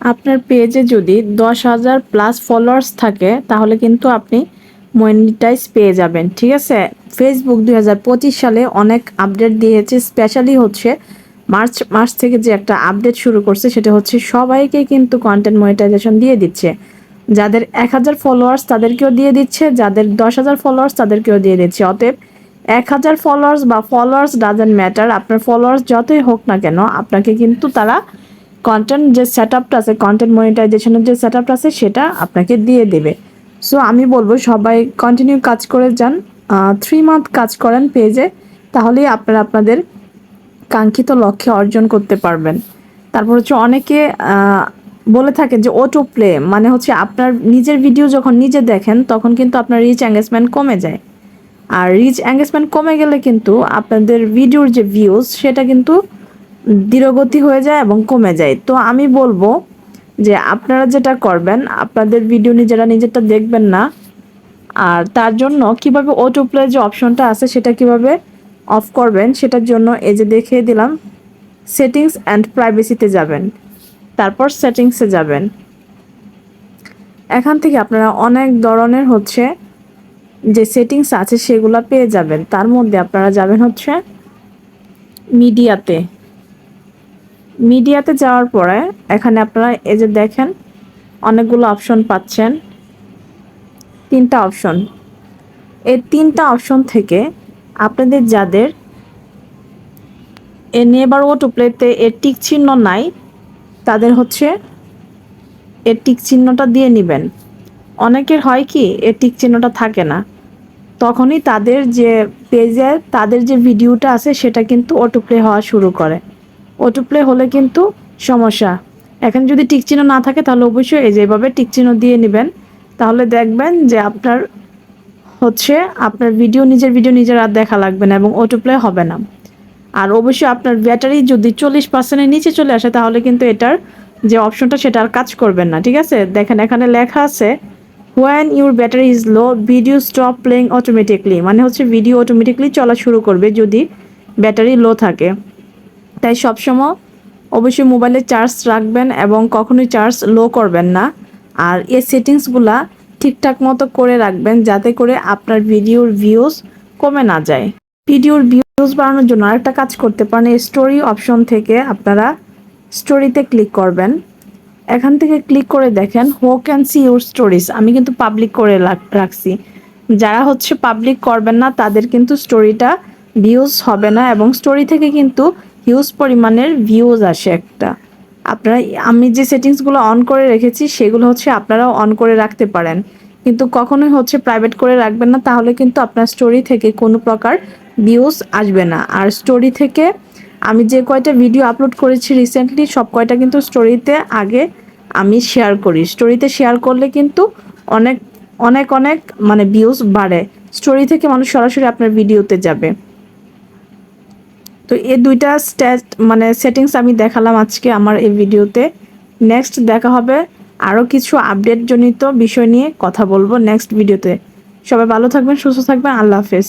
আপনার পেজে যদি দশ হাজার প্লাস ফলোয়ার্স থাকে, তাহলে কিন্তু আপনি মনিটাইজ পেয়ে যাবেন, ঠিক আছে? ফেসবুক দু হাজার পঁচিশ সালে অনেক আপডেট দিয়েছে স্পেশালি হচ্ছে মার্চ মাস থেকে যে একটা আপডেট শুরু করছে, সেটা হচ্ছে সবাইকে কিন্তু কন্টেন্ট মনিটাইজেশন দিয়ে দিচ্ছে। যাদের এক হাজার ফলোয়ার্স তাদেরকেও দিয়ে দিচ্ছে, যাদের দশ হাজার ফলোয়ার্স তাদেরকেও দিয়ে দিচ্ছে। অতএব এক হাজার ফলোয়ার্স বা ফলোয়ার্স ডাজেন্ট ম্যাটার আপনার ফলোয়ার্স যতই হোক না কেন, আপনাকে কিন্তু তারা কন্টেন্ট যে সেট আপটা আছে কন্টেন্ট মনিটাইজেশনের যে সেট আপটা আছে, সেটা আপনাকে দিয়ে দেবে। সো আমি বলব সবাই কন্টিনিউ কাজ করে যান থ্রি মান্থ কাজ করেন পেজে তাহলেই আপনারা আপনাদের কাঙ্ক্ষিত লক্ষ্যে অর্জন করতে পারবেন। তারপর হচ্ছে অনেকে বলে থাকে যে অটো প্লে মানে হচ্ছে আপনার নিজের ভিডিও যখন নিজে দেখেন, তখন কিন্তু আপনার রিচ এঙ্গেজমেন্ট কমে যায়। আর রিচ এঙ্গেজমেন্ট কমে গেলে কিন্তু আপনাদের ভিডিওর যে ভিউজ সেটা কিন্তু ধীরগতি হয়ে যায় এবং কমে যায়। তো আমি বলব যে আপনারা যেটা করবেন, আপনাদের ভিডিও নিজেরা নিজেরটা দেখবেন না, আর তার জন্য কীভাবে অটো প্লে যে অপশনটা আছে সেটা কীভাবে অফ করবেন, সেটার জন্য এই যে দেখিয়ে দিলাম সেটিংস অ্যান্ড প্রাইভেসিতে যাবেন, তারপর সেটিংসে যাবেন। এখান থেকে আপনারা অনেক ধরনের হচ্ছে যে সেটিংস আছে সেগুলো পেয়ে যাবেন। তার মধ্যে আপনারা যাবেন হচ্ছে মিডিয়াতে। মিডিয়াতে যাওয়ার পরে এখানে আপনারা এই যে দেখেন, অনেকগুলো অপশন পাচ্ছেন। তিনটা অপশন এই তিনটা অপশন থেকে আপনাদের যাদের এ নেবার ও টু প্লেতে এর টিক চিহ্ন নাই, তাদের হচ্ছে এর টিক চিহ্নটা দিয়ে নেবেন। অনেকের হয় কি এর টিক চিহ্নটা থাকে না। তখনই তাদের যে পেজে তাদের যে ভিডিওটা আছে, সেটা কিন্তু অটো প্লে হওয়া শুরু করে। অটো প্লে হলে কিন্তু সমস্যা। এখন যদি টিক চিহ্ন না থাকে, তাহলে অবশ্যই এই যেভাবে টিক চিহ্ন দিয়ে নেবেন। তাহলে দেখবেন যে আপনার হচ্ছে আপনার ভিডিও নিজের ভিডিও নিজের আর দেখা লাগবে না এবং অটো প্লে হবে না। আর অবশ্যই আপনার ব্যাটারি যদি চল্লিশ পার্সেন্টের নিচে চলে আসে, তাহলে কিন্তু এটার যে অপশনটা সেটা আর কাজ করবেন না, ঠিক আছে? দেখেন, এখানে লেখা আছে when your battery is low video stop playing automatically মানে হচ্ছে ভিডিও অটোমেটিকলি চলা শুরু করবে যদি ব্যাটারি লো থাকে। তাই সবসময় অবশ্যই মোবাইলে চার্জ রাখবেন এবং কখনোই চার্জ লো করবেন না। আর এই সেটিংসগুলা ঠিকঠাক মতো করে রাখবেন যাতে করে আপনার ভিডিওর ভিউজ কমে না যায়। ভিডিওর ভিউজ বাড়ানোর জন্য আরেকটা কাজ করতে পারেন স্টোরি অপশন থেকে আপনারা স্টোরিতে ক্লিক করবেন। এখান থেকে ক্লিক করে দেখেন হো ক্যান সি ইউর স্টোরিজ আমি কিন্তু পাবলিক করে রাখছি। যারা হচ্ছে পাবলিক করবেন না, তাদের কিন্তু স্টোরিটা ভিউজ হবে না এবং স্টোরি থেকে কিন্তু হিউজ পরিমাণের ভিউজ আসে একটা। আপনারা, আমি যে সেটিংসগুলো অন করে রেখেছি, সেগুলো হচ্ছে আপনারাও অন করে রাখতে পারেন। কিন্তু কখনোই হচ্ছে প্রাইভেট করে রাখবেন না, তাহলে কিন্তু আপনার স্টোরি থেকে কোনো প্রকার ভিউজ আসবে না। আর স্টোরি থেকে, আমি যে কয়টা ভিডিও আপলোড করেছি রিসেন্টলি সব কয়টা কিন্তু স্টোরিতে আগে আমি শেয়ার করি। স্টোরিতে শেয়ার করলে কিন্তু অনেক অনেক অনেক মানে ভিউজ বাড়ে। স্টোরি থেকে মানুষ সরাসরি আপনার ভিডিওতে যাবে। তো এই দুইটা স্ট্যাট মানে সেটিংস আমি দেখালাম আজকে আমার এই ভিডিওতে নেক্সট দেখা হবে আরও কিছু আপডেট জনিত বিষয় নিয়ে কথা বলব নেক্সট ভিডিওতে সবাই ভালো থাকবেন, সুস্থ থাকবেন, আল্লাহ হাফেজ।